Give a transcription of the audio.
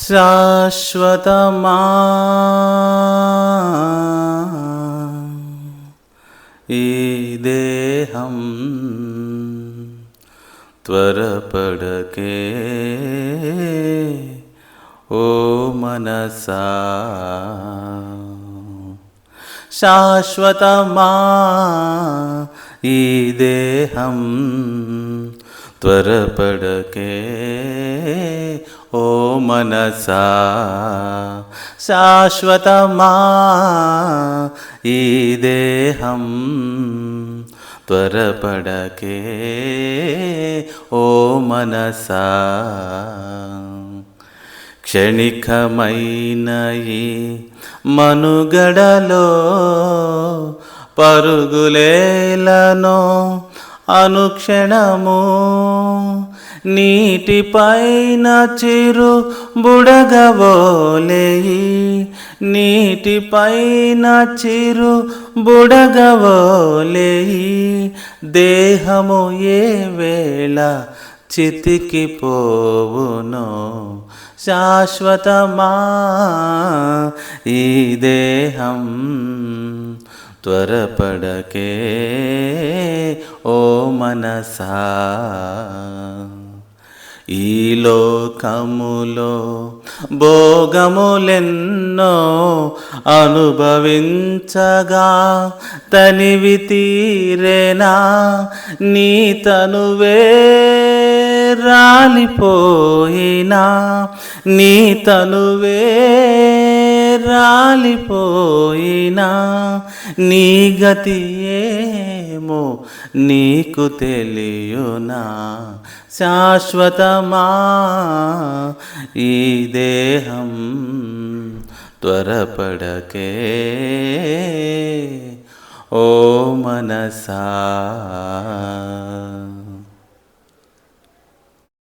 శాశ్వతమా ఈ దేహం త్వరపడకే ఓ మనసా శాశ్వతమా ఈ దేహం త్వరపడకే ఓ మనసా శాశ్వతమా ఈ దేహం త్వరపడకే ఓ మనసా. క్షణికమైన ఈ మనుగడలో పరుగులేలను అనుక్షణము నీటిపైన చిరు బుడగవోలేయి. నీటిపైన చిరు బుడగవోలేయి. దేహము ఏ వేళ చితికిపోవునో. శాశ్వతమా ఈ దేహం త్వరపడకే ఓ మనసా. ఈ లోకములో భోగములెన్నో అనుభవించగా తనివి తీరేనా? నీ తనువే రాలిపోయినా? నీ తనువే రాలిపోయినా? నీ గతియే నిత్యము నీకు తెలియునా? శాశ్వతమా ఈ దేహం త్వరపడకే? ఓ మనసా